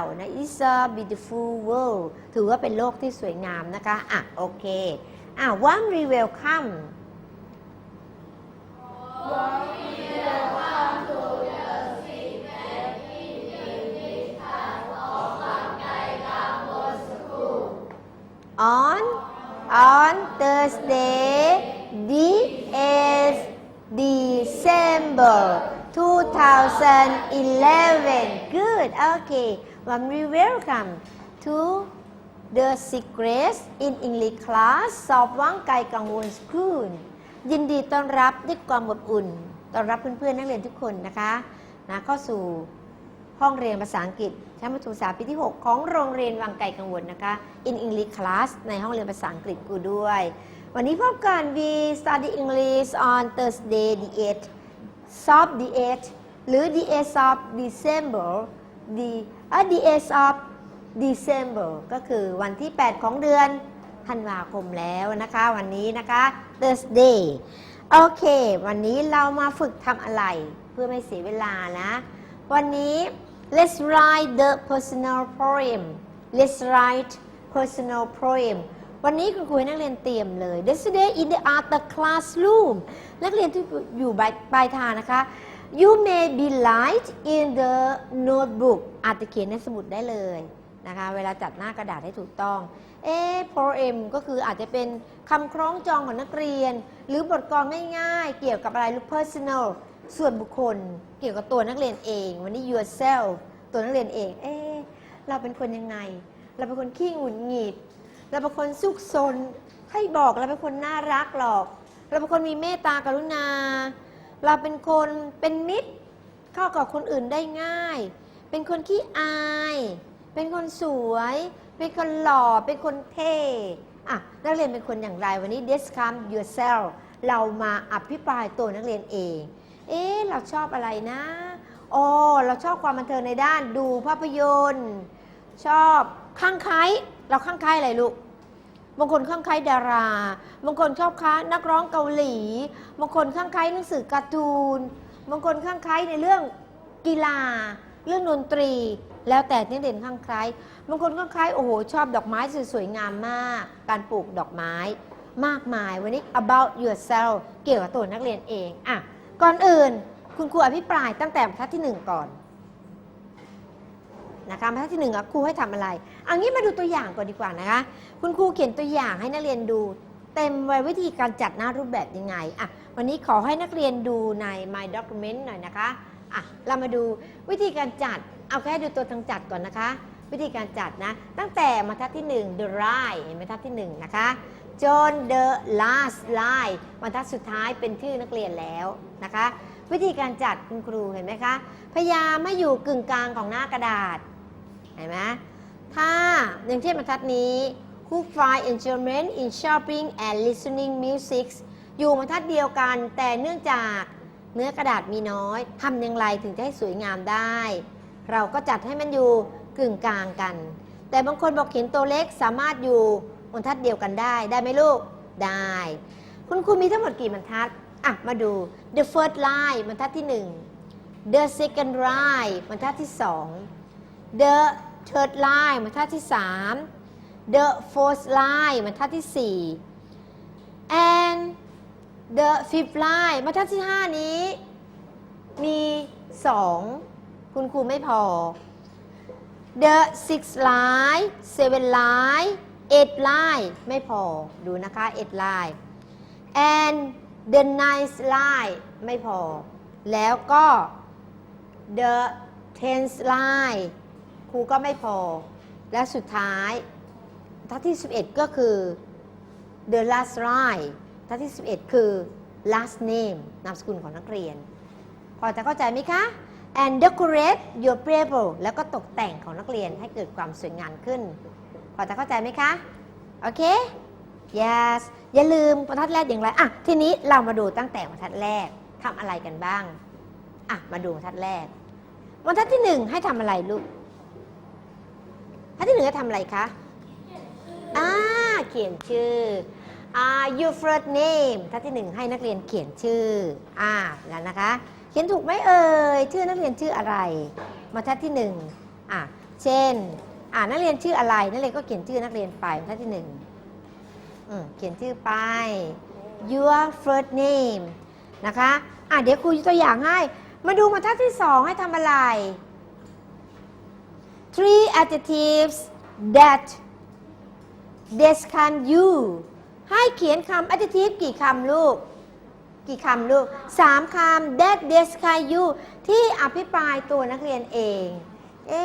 เรานะ is a beautiful world ถือว่าเป็นโลกที่สวยงามนะคะ อะ โอเค อะ warmly welcome on on Thursday this December 2011 good okay warmly welcome to the secrets in English class สอบว่างไกลกังวลสคูลยินดีต้อนรับด้วยความอบอุ่น ต้อนรับเพื่อนๆนักเรียนทุกคนนะคะนะเข้าสู่ห้องเรียนภาษาอังกฤษชั้นประถมศึกษาปีที่ 6 ของโรงเรียนวังไก่กังวลนะคะ in English class ในห้องเรียนภาษาอังกฤษกูด้วย วันนี้พบกัน we study English on Thursday the 8th of the 8th หรือ the 8th of December the อะ the 8th of December ก็คือวันที่ 8 ของเดือนธันวาคมแล้วนะคะ วันนี้นะคะ Thursday โอเค วันนี้เรามาฝึกทำอะไรเพื่อไม่เสียเวลานะ วันนี้ let's write the personal poem let's write personal poem วันนี้คุณครูให้นักเรียนเตรียมเลย yesterday in the art classroom นักเรียนที่อยู่ปลายทางนะคะ you may be light in the notebook อาจจะเขียนในสมุดได้เลยนะคะ เวลาจัดหน้ากระดาษให้ถูกต้อง เอ๊ poem ก็คืออาจจะเป็นคำคล้องจองของนักเรียน หรือบทกลอนง่ายๆ เกี่ยวกับอะไรลูก personal ส่วนบุคคล เกี่ยวกับตัวนักเรียนเอง วันนี้ yourself ตัวนักเรียนเอง เอ๊เราเป็นคนยังไง เราเป็นคนขี้หงุดหงิด เราเป็นคนซุกซนให้บอกเราเป็นคนน่ารักหรอก เราเป็นคนมีเมตตากรุณา เราเป็นคนเป็นมิตร เข้ากับคนอื่นได้ง่าย เป็นคนขี้อาย เป็นคนสวย เป็นคนหล่อ เป็นคนเท่อะนักเรียนเป็นคนอย่างไรวันนี้ describe yourself เรามาอภิปรายตัวนักเรียนเอง เอ๊ะเราชอบอะไรนะอ๋อเราชอบความบันเทิงในด้านดูภาพยนตร์ ชอบข้างไคล้เราข้างไคล้อะไรลูก บางคนข้างไคล้ดารา บางคนชอบค้านักร้องเกาหลี บางคนข้างไคล้หนังสือการ์ตูน บางคนข้างไคล้ในเรื่องกีฬา เรื่องดนตรี แล้วแต่ที่เด่นข้างไคล้บางคนข้างไคล้โอ้โหชอบดอกไม้สวยๆงามมาก การปลูกดอกไม้มากมายวันนี้ about yourself เกี่ยวกับตัวนักเรียนเองอะก่อนอื่นคุณครูอภิปรายตั้งแต่บรรทัดที่หนึ่งก่อน นะคะบรรทัดที่หนึ่งครูให้ทำอะไรอันนี้มาดูตัวอย่างก่อนดีกว่านะคะ คุณครูเขียนตัวอย่างให้นักเรียนดูเต็มไว้วิธีการจัดหน้ารูปแบบยังไงอะวันนี้ขอให้นักเรียนดูใน My Document หน่อยนะคะอะเรามาดูวิธีการจัด เอาแค่ดูตัวทางจัดก่อนนะคะ วิธีการจัดนะ ตั้งแต่บรรทัดที่ 1 the right เห็นบรรทัดที่ 1 นะคะจน the last line บรรทัดสุดท้ายเป็นชื่อนักเรียนแล้วนะคะ วิธีการจัดคุณครูเห็นไหมคะ พยายามไม่อยู่กึ่งกลางของหน้ากระดาษ ห็นไหมถ้าอย่างเช่นบรรทัดนี้ who find enjoyment in shopping and listening music อยู่บรรทัดเดียวกัน แต่เนื่องจากเนื้อกระดาษมีน้อยทำอย่างไรถึงจะให้สวยงามได้ เราก็จัดให้มันอยู่กึ่งกลางกัน แต่บางคนบอกเขียนตัวเล็กสามารถอยู่บรรทัดเดียวกันได้ ได้ไหมลูก ได้ คุณครูมีทั้งหมดกี่บรรทัด อะ มาดู the first line บรรทัดที่ 1 the second line บรรทัดที่ 2 the third line บรรทัดที่ 3 the fourth line บรรทัดที่ 4 and the fifth line บรรทัดที่ 5 นี้ มี 2 คุณครูไม่พอ the sixth line seven line eight line ไม่พอ ดูนะคะ eight line and the ninth line ไม่พอ แล้วก็ the tenth line ครูก็ไม่พอ และสุดท้ายทัดที่ 11 ก็คือ the last line ทัดที่ 11 คือ last name นามสกุลของนักเรียน พอจะเข้าใจไหมคะ and decorate your paper แล้วก็ตกแต่งของนักเรียนให้เกิดความสวยงามขึ้น พอจะเข้าใจไหมคะ โอเค yes อย่าลืมบรรทัดแรกอย่างไรอะทีนี้เรามาดูตั้งแต่บรรทัดแรกทำอะไรกันบ้าง อะ มาดูบรรทัดแรกบรรทัดที่หนึ่งให้ทำอะไรลูก บรรทัดที่หนึ่งให้ทำอะไรคะอ่าเขียนชื่อ อ่า your first name บรรทัดที่หนึ่งให้นักเรียนเขียนชื่อ อ่าแล้วนะคะ เขียนถูกไหมเอ่ย ชื่อนักเรียนชื่ออะไรบรรทัดที่หนึ่งอะเช่น อ่านักเรียนชื่ออะไร นักเรียนก็เขียนชื่อนักเรียนไปบรรทัดที่หนึ่งอืมเขียนชื่อไป your first name นะคะ อะเดี๋ยวครูยกตัวอย่างให้ มาดูบรรทัดที่สองให้ทำอะไร three adjectives that describe you ให้เขียนคำ adjective กี่คำลูก กี่คำลูกสามคำ that describe you ที่อภิปรายตัวนักเรียนเอง เอ๊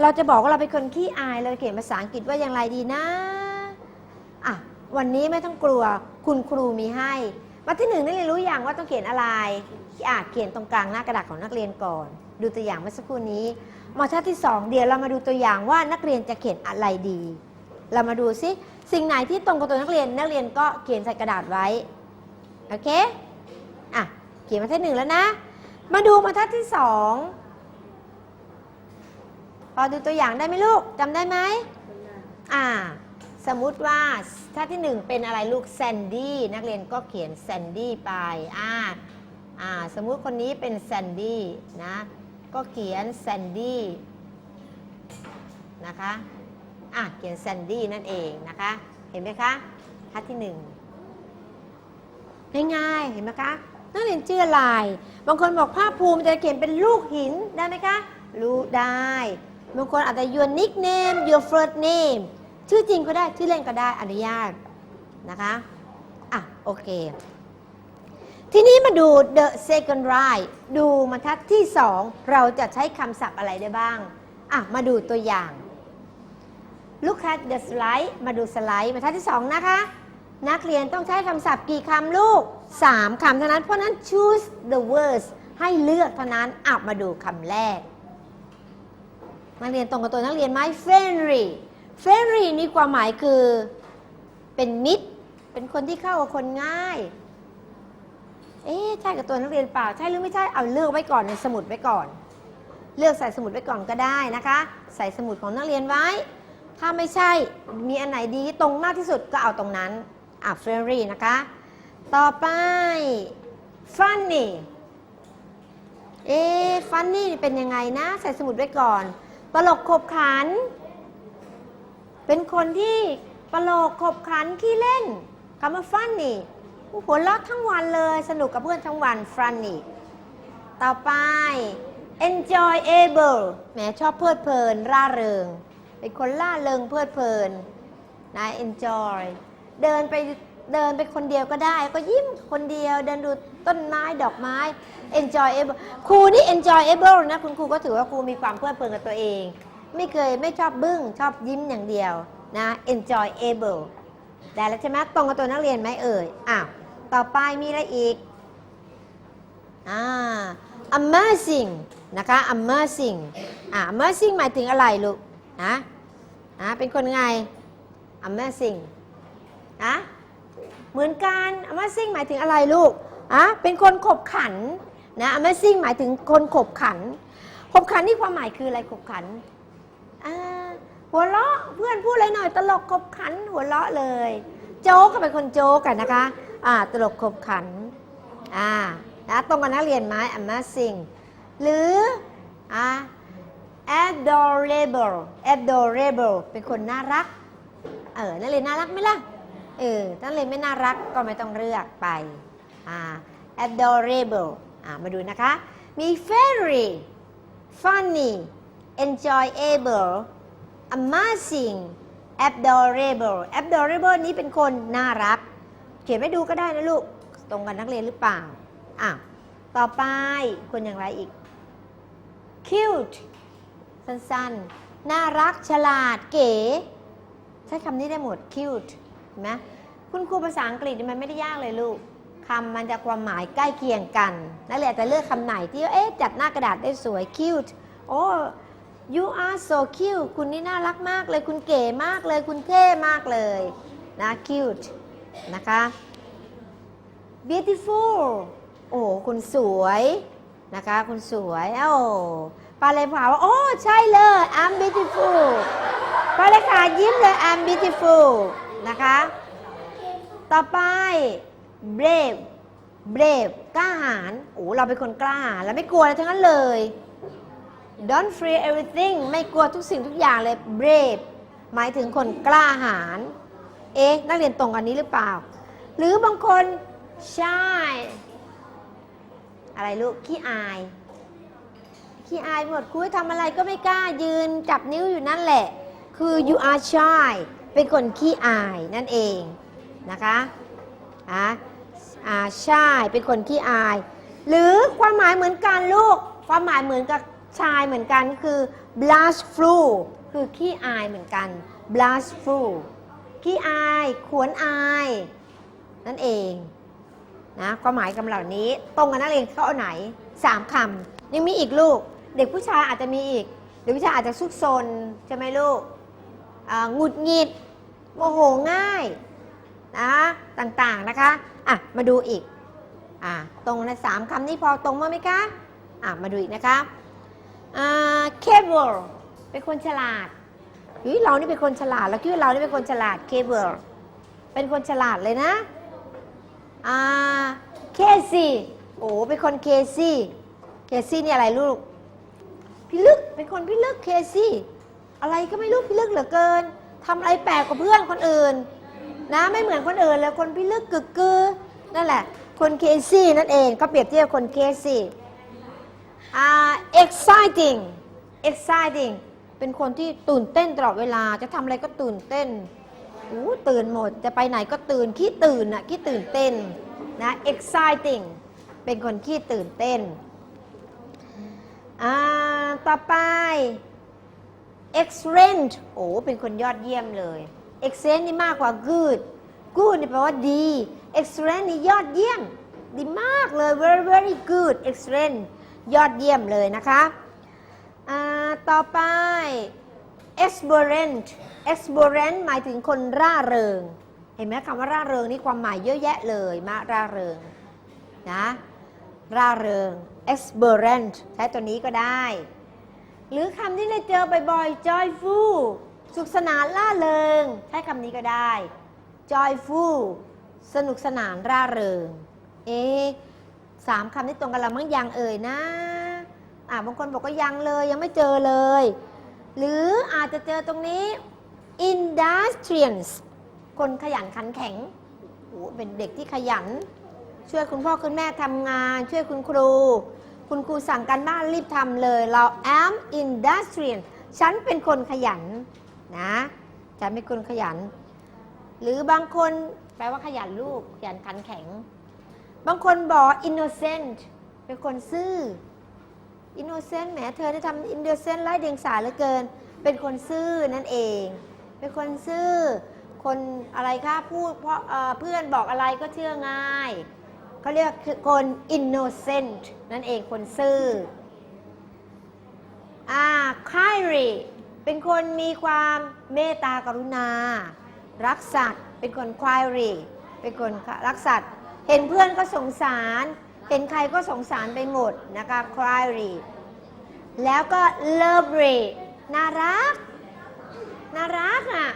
เราจะบอกว่าเราเป็นคนขี้อายเราเขียนภาษาอังกฤษว่าอย่างไรดีนะอะวันนี้ไม่ต้องกลัวคุณครูมีให้มาที่หนึ่งนักเรียนรู้อย่างว่าต้องเขียนอะไรอะเขียนตรงกลางหน้ากระดาษของนักเรียนก่อน ดูตัวอย่างเมื่อสักครู่นี้ มาชั้นที่สองเดี๋ยวเรามาดูตัวอย่างว่านักเรียนจะเขียนอะไรดี เรามาดูซิสิ่งไหนที่ตรงกับตัวนักเรียนนักเรียนก็เขียนใส่กระดาษไว้ โอเค อะ เขียนมาที่หนึ่งแล้วนะ มาดูบรรทัดที่สองพอดูตัวอย่างได้ไหมลูกจำได้ไหมอ่า สมมุติว่าถ้าที่หนึ่งเป็นอะไรลูกแซนดี้นักเรียนก็เขียนแซนดี้ไป อ่า อ่า สมมุติคนนี้เป็นแซนดี้นะ ก็เขียนแซนดี้นะคะอะเขียนแซนดี้นั่นเองนะคะ เห็นไหมคะทัดที่หนึ่งง่ายๆเห็นไหมคะนักเรียนชื่ออะไร บางคนบอกภาคภูมิจะเขียนเป็นลูกหินได้ไหมคะ รู้ได้ บางคนอาจจะ your nickname your first name ชื่อจริงก็ได้ ชื่อเล่นก็ได้อนุญาตนะคะ อะ โอเค ทีนี้มาดู the second right ดูบรรทัดที่2เราจะใช้คำศัพท์อะไรได้บ้าง อะ มาดูตัวอย่าง look at the slide มาดูสไลด์บรรทัดที่2นะคะ นักเรียนต้องใช้คำศัพท์กี่คำลูก 3 คำเท่านั้น เพราะฉะนั้น choose the words ให้เลือกเท่านั้นอะมาดูคำแรก นักเรียนตรงกับตัวนักเรียนไหม friendly friendly นี่ความหมายคือเป็นมิตร เป็นคนที่เข้ากับคนง่าย เอ๊ะใช่กับตัวนักเรียนเปล่าใช่หรือไม่ใช่เอาเลือกไว้ก่อนในสมุดไว้ก่อน เลือกใส่สมุดไว้ก่อนก็ได้นะคะ ใส่สมุดของนักเรียนไว้ ถ้าไม่ใช่มีอันไหนดีตรงมากที่สุดก็เอาตรงนั้นอะ friendly นะคะ ต่อไป funny เอ๊ะ funny นี่เป็นยังไงนะ ใส่สมุดไว้ก่อน ตลกขบขัน เป็นคนที่ตลกขบขันขี้เล่นคำว่า funny หัวเราะทั้งวันเลย สนุกกับเพื่อนทั้งวัน funny ต่อไป enjoyable แหมชอบเพลิดเพลิน ร่าเริง เป็นคนล่าเริงเพลิดเพลินนะ enjoy เดินไปเดินไปคนเดียวก็ได้ ก็ยิ้มคนเดียว เดินดูต้นไม้ดอกไม้ enjoyable ครูนี่ enjoyable นะ คุณครูก็ถือว่าครูมีความเพลิดเพลินกับตัวเอง ไม่เคยไม่ชอบบึ้ง ชอบยิ้มอย่างเดียวนะ enjoyable ได้แล้วใช่ไหมตรงกับตัวนักเรียนไหมเอ่ย อ้าว ต่อไปมีอะไรอีกอ่า amazing นะคะ amazing อ่า amazing หมายถึงอะไรลูกนะนะเป็นคนไง amazing นะเหมือนกัน amazing หมายถึงอะไรลูกอะเป็นคนขบขันนะ amazing หมายถึงคนขบขัน ขบขันนี่ความหมายคืออะไรขบขันอ่าหัวเราะเพื่อนพูดอะไรหน่อยตลกขบขันหัวเราะเลย โจ๊กก็เป็นคนโจ๊กกันนะคะ อ่าตลกขบขันอ่านะตรงกับนักเรียนไหม amazing หรืออ่า adorable adorable เป็นคนน่ารัก เออ นักเรียนน่ารักไหมล่ะ เออ นักเรียนไม่น่ารักก็ไม่ต้องเลือกไป อ่า adorable อ่า มาดูนะคะ มี very funny enjoyable amazing adorable adorable นี้เป็นคนน่ารัก เขียนไว้ดูก็ได้นะลูก ตรงกันนักเรียนหรือเปล่าอะต่อไปคนอย่างไรอีก cute สั้นๆ น่ารักฉลาดเก๋ ใช้คำนี้ได้หมด cute เห็นไหมคุณครูภาษาอังกฤษมันไม่ได้ยากเลยลูกคำมันจะความหมายใกล้เคียงกันนั่นแหละแต่เลือกคำไหนที่เอ๊ะจัดหน้ากระดาษได้สวย cute โอ้ you are so cute คุณนี่น่ารักมากเลย คุณเก๋มากเลย คุณเท่มากเลย นะ cute นะคะ beautiful โอ้คุณสวยนะคะ คุณสวยโอ้ปาเลยผาว่า โอ้ ใช่เลย I'm beautiful ปาเลยขายิ้มเลย I'm beautiful นะคะ ต่อไป brave brave กล้าหาญโอ้เราเป็นคนกล้าหาญเราไม่กลัวอะไรทั้งนั้นเลย don't fear everything ไม่กลัวทุกสิ่งทุกอย่างเลย brave หมายถึงคนกล้าหาญ เอ๊ะนักเรียนตรงกันนี้หรือเปล่า หรือบางคน shy อะไรลูกขี้อายขี้อายหมดคุยทำอะไรก็ไม่กล้ายืนจับนิ้วอยู่นั่นแหละ คือ you are shy เป็นคนขี้อายนั่นเองนะคะอะอ่า shy เป็นคนขี้อาย หรือความหมายเหมือนกันลูก ความหมายเหมือนกับชายเหมือนกันก็คือ blushful คือขี้อายเหมือนกัน blushful ขี้อาย ขวนอาย นั่นเองนะความหมายคำเหล่านี้ ตรงกันนักเรียนเขาเอาไหนสามคำยังมีอีกลูก เด็กผู้ชายอาจจะมีอีก เด็กผู้ชายอาจจะซุกซนใช่ไหมลูกหงุดหงิดโมโหง่ายนะต่างๆนะคะอะมาดูอีกอะตรงนะสามคำนี้พอตรงมั้ยไหมคะอะมาดูอีกนะคะอ่า cable เป็นคนฉลาด เฮ้ยเรานี่เป็นคนฉลาดเราคิดว่าเรานี่เป็นคนฉลาด cable เป็นคนฉลาดเลยนะอ่าเคซี่โอ้เป็นคนเคซี่เคซี่นี่อะไรลูกพี่ลึกเป็นคนพี่ลึกเคซี่อะไรก็ไม่รู้พี่ลึกเหลือเกินทำอะไรแปลกกว่าเพื่อนคนอื่น นะไม่เหมือนคนอื่นเลยคนพี่ลึกกึกกือนั่นแหละ คนเคซี่นั่นเองก็เปรียบเทียบคนเคซี่อ่า exciting exciting เป็นคนที่ตื่นเต้นตลอดเวลาจะทำอะไรก็ตื่นเต้นอู้ตื่นหมด จะไปไหนก็ตื่นขี้ตื่นอะขี้ตื่นเต้นนะ exciting เป็นคนขี้ตื่นเต้นอ่าต่อไป excellent โอ้เป็นคนยอดเยี่ยมเลย excellent นี่มากกว่า good good นี่แปลว่าดี excellent นี่ยอดเยี่ยม ดีมากเลย very very good excellent ยอดเยี่ยมเลยนะคะอ่า ต่อไป exuberant exuberant หมายถึงคนร่าเริง เห็นไหมคำว่าร่าเริงนี่ความหมายเยอะแยะเลยมาร่าเริงนะร่าเริง exuberant ใช้ตัวนี้ก็ได้ หรือคำที่ได้เจอบ่อยๆ joyful สุขสนานร่าเริง ใช้คำนี้ก็ได้ joyful สนุกสนานร่าเริง เอ๊สามคำที่ตรงกันล้วมั้งยังเอ่ยนะ อ่าบางคนบอกว่ายังเลยยังไม่เจอเลย หรืออาจจะเจอตรงนี้ industrious คนขยันขันแข็งโอ้เป็นเด็กที่ขยัน ช่วยคุณพ่อคุณแม่ทำงาน ช่วยคุณครู คุณครูสั่งการบ้านรีบทำเลย เรา am industrious ฉันเป็นคนขยันนะฉันเป็นคนขยัน หรือบางคนแปลว่าขยันลูกขยันขันแข็ง บางคนบอก innocent เป็นคนซื่อ innocent แหมเธอได้ทำ innocent ไร้เดียงสาเหลือเกิน เป็นคนซื่อนั่นเอง เป็นคนซื่อ คนอะไรคะพูดเพราะเพื่อนบอกอะไรก็เชื่อง่ายเขาเรียกคือคน innocent นั่นเองคนซื่ออ่า kindly เป็นคนมีความเมตตากรุณา รักสัตว์ เป็นคน kindly เป็นคนรักสัตว์ เห็นเพื่อนก็สงสาร เห็นใครก็สงสารไปหมดนะคะ kindly แล้วก็ lovely น่ารัก น่ารักอะ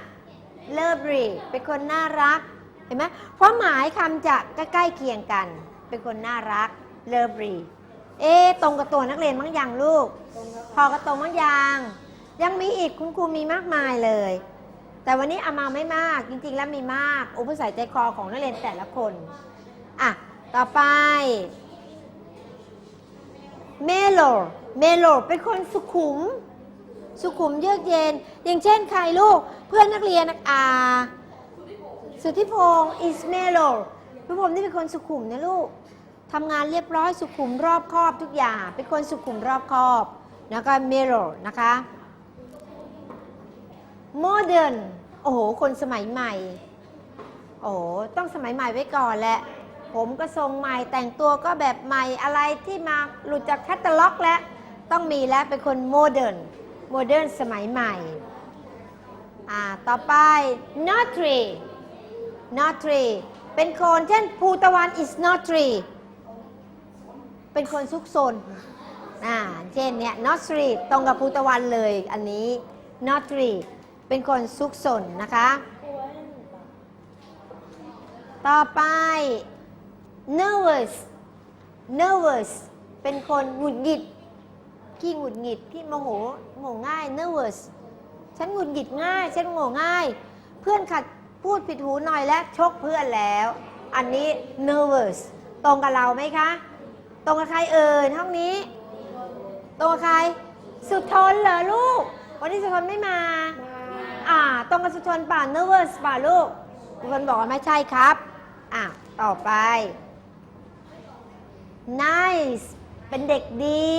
lovely เป็นคนน่ารัก เห็นไหมความหมายคำจะใกล้ๆเคียงกัน เป็นคนน่ารัก lovely เอ๊ะตรงกับตัวนักเรียนมั้งยังลูก พอกับตรงมั้งยังยังมีอีกคุณครูมีมากมายเลย แต่วันนี้เอามาไม่มากจริงๆแล้วมีมาก อุปสรรคใจคอของนักเรียนแต่ละคนอะ ต่อไป เมโล เมโลเป็นคนสุขุม สุขุมเยือกเย็น อย่างเช่นใครลูก เพื่อนนักเรียนอาสุทธิพงศ์อิสเมโลพี่ผมนี่เป็นคนสุขุมนะลูกทำงานเรียบร้อยสุขุมรอบคอบทุกอย่าง เป็นคนสุขุมรอบคอบแล้วก็เมโลนะคะโมเดิร์นโอ้โห คนสมัยใหม่ โอ้ต้องสมัยใหม่ไว้ก่อนแหละ ผมก็ทรงใหม่แต่งตัวก็แบบใหม่อะไรที่มาหลุดจากแคตตาล็อกแล้ว ต้องมีแล้วเป็นคนโมเดิร์นโมเดิร์นสมัยใหม่อ่าต่อไป not tree not tree เป็นคนเช่นภูตะวัน is not tree เป็นคนซุกซนอ่าเช่นเนี่ย not tree ตรงกับภูตะวันเลยอันนี้ not tree เป็นคนซุกซนนะคะ ต่อไป nervous nervous เป็นคนหงุดหงิดขี้หงุดหงิดขี้โมโหโมโหง่าย nervous ฉันหงุดหงิดง่าย ฉันโมโหง่าย เพื่อนขัดพูดผิดหูหน่อยและชกเพื่อนแล้ว อันนี้ nervous ตรงกับเราไหมคะ ตรงกับใครเอ่ยห้องนี้ ตรงกับใคร สุดทนเหรอลูก วันนี้สุดทนไม่มา อ่า ตรงกับสุดทนป่ะ nervous ป่ะลูกสุทนบอกว่าไม่ใช่ครับ อะต่อไป nice เป็นเด็กดี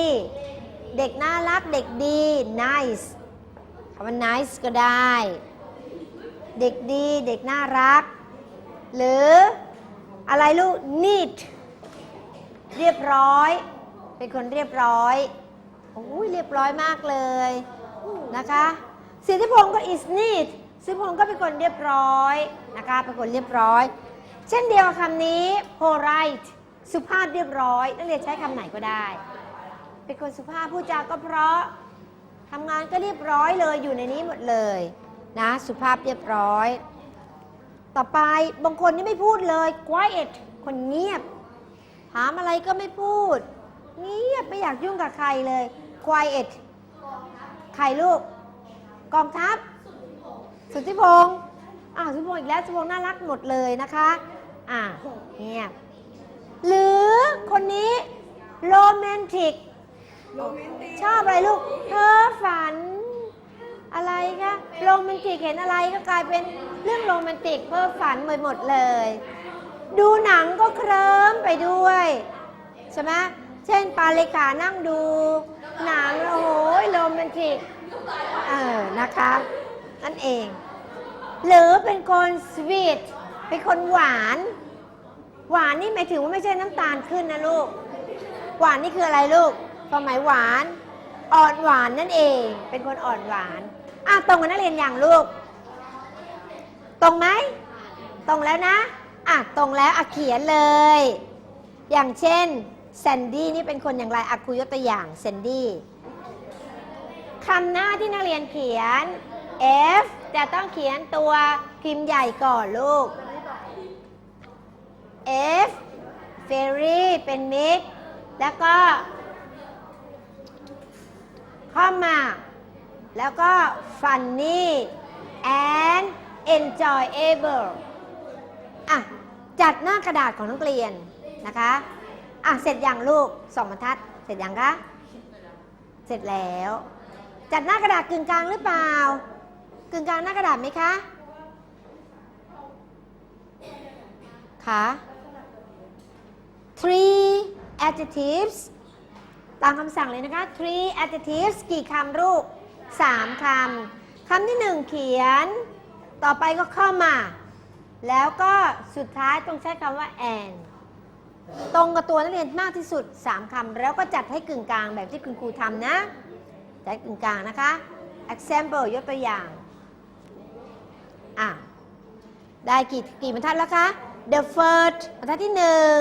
เด็กน่ารักเด็กดี nice คำว่า nice ก็ได้ เด็กดี เด็กน่ารัก หรืออะไรลูก neat เรียบร้อย เป็นคนเรียบร้อยโอ้ยเรียบร้อยมากเลยนะคะสิทธิพงศ์ก็ is neat สิทธิพงศ์ก็เป็นคนเรียบร้อยนะคะเป็นคนเรียบร้อย เช่นเดียวกับคำนี้ polite สุภาพเรียบร้อยนักเรียนใช้คำไหนก็ได้ เป็นคนสุภาพพูดจาก็เพราะทำงานก็เรียบร้อยเลยอยู่ในนี้หมดเลยนะ สุภาพเรียบร้อย ต่อไปบางคนนี่ไม่พูดเลย quiet คนเงียบ ถามอะไรก็ไม่พูด เงียบไม่อยากยุ่งกับใครเลย quiet ใครลูก กองทัพ สุทธิพงศ์อ่าวสุทธิพงศ์อีกแล้วสุทธิพงศ์น่ารักหมดเลยนะคะ อ่าเงียบ หรือคนนี้โรแมนติกชอบอะไรลูกเพ้อฝัน อะไรคะโรแมนติกเห็นอะไรก็กลายเป็นเรื่องโรแมนติกเพ้อฝันหมดหมดเลย ดูหนังก็เคลิ้มไปด้วยใช่ไหมเช่นปาเลขานั่งดู หนังโอ้โหโรแมนติกเออนะคะนั่นเอง หรือเป็นคนสวีทเป็นคนหวาน หวานนี่หมายถึงว่าไม่ใช่น้ำตาลขึ้นนะลูก หวานนี่คืออะไรลูกความหมายหวานอ่อนหวานนั่นเอง เป็นคนอ่อนหวานอะตรงกับนักเรียนอย่างลูก ตรงไหมตรงแล้วนะอะตรงแล้วอะเขียนเลย อย่างเช่นแซนดี้นี่เป็นคนอย่างไรอะครูยกตัวอย่างแซนดี้คำหน้าที่นักเรียนเขียน F จะต้องเขียนตัวพิมพ์ใหญ่ก่อนลูก F fairy เป็นมิตรแล้วก็ข้อมาแล้วก็ funny and enjoyable อะ จัดหน้ากระดาษของนักเรียนนะคะ อะ เสร็จอยังลูกสองบรรทัด เสร็จอยังคะเสร็จแล้ว จัดหน้ากระดาษกึ่งกลางหรือเปล่า กึ่งกลางหน้ากระดาษไหมคะคะ three adjectives ตามคำสั่งเลยนะคะ three adjectives กี่คำลูกสามคำ คำที่หนึ่งเขียน ต่อไปก็เข้ามา แล้วก็สุดท้ายต้องใช้คำว่า and ตรงกับตัวนักเรียนมากที่สุด 3คำแล้วก็จัดให้กึ่งกลางแบบที่คุณครูทำนะ จัดกึ่งกลางนะคะ example ยกตัวอย่าง อะ ได้กี่กี่บรรทัดแล้วคะ the first บรรทัดที่หนึ่ง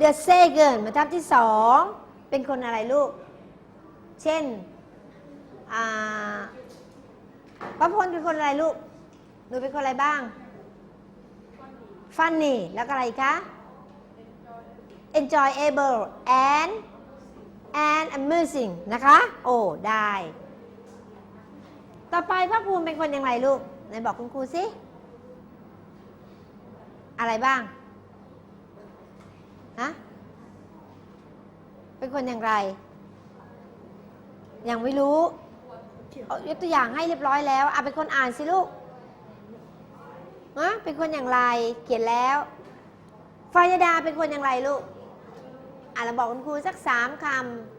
the second บรรทัดที่สองเป็นคนอะไรลูก เช่นอ่าพระพลเป็นคนอะไรลูก หนูเป็นคนอะไรบ้าง funny แล้วก็อะไรคะ enjoyable and and amusing นะคะ โอ้ ได้ ต่อไปพระภูมิเป็นคนอย่างไรลูกไหนบอกคุณครูสิ อะไรบ้าง ฮะ เป็นคนอย่างไร ยังไม่รู้เอายกตัวอย่างให้เรียบร้อยแล้วอะเป็นคนอ่านสิลูกฮะเป็นคนอย่างไร เขียนแล้วฟายดาเป็นคนอย่างไรลูกอะเราบอกคุณครูสักสามคำ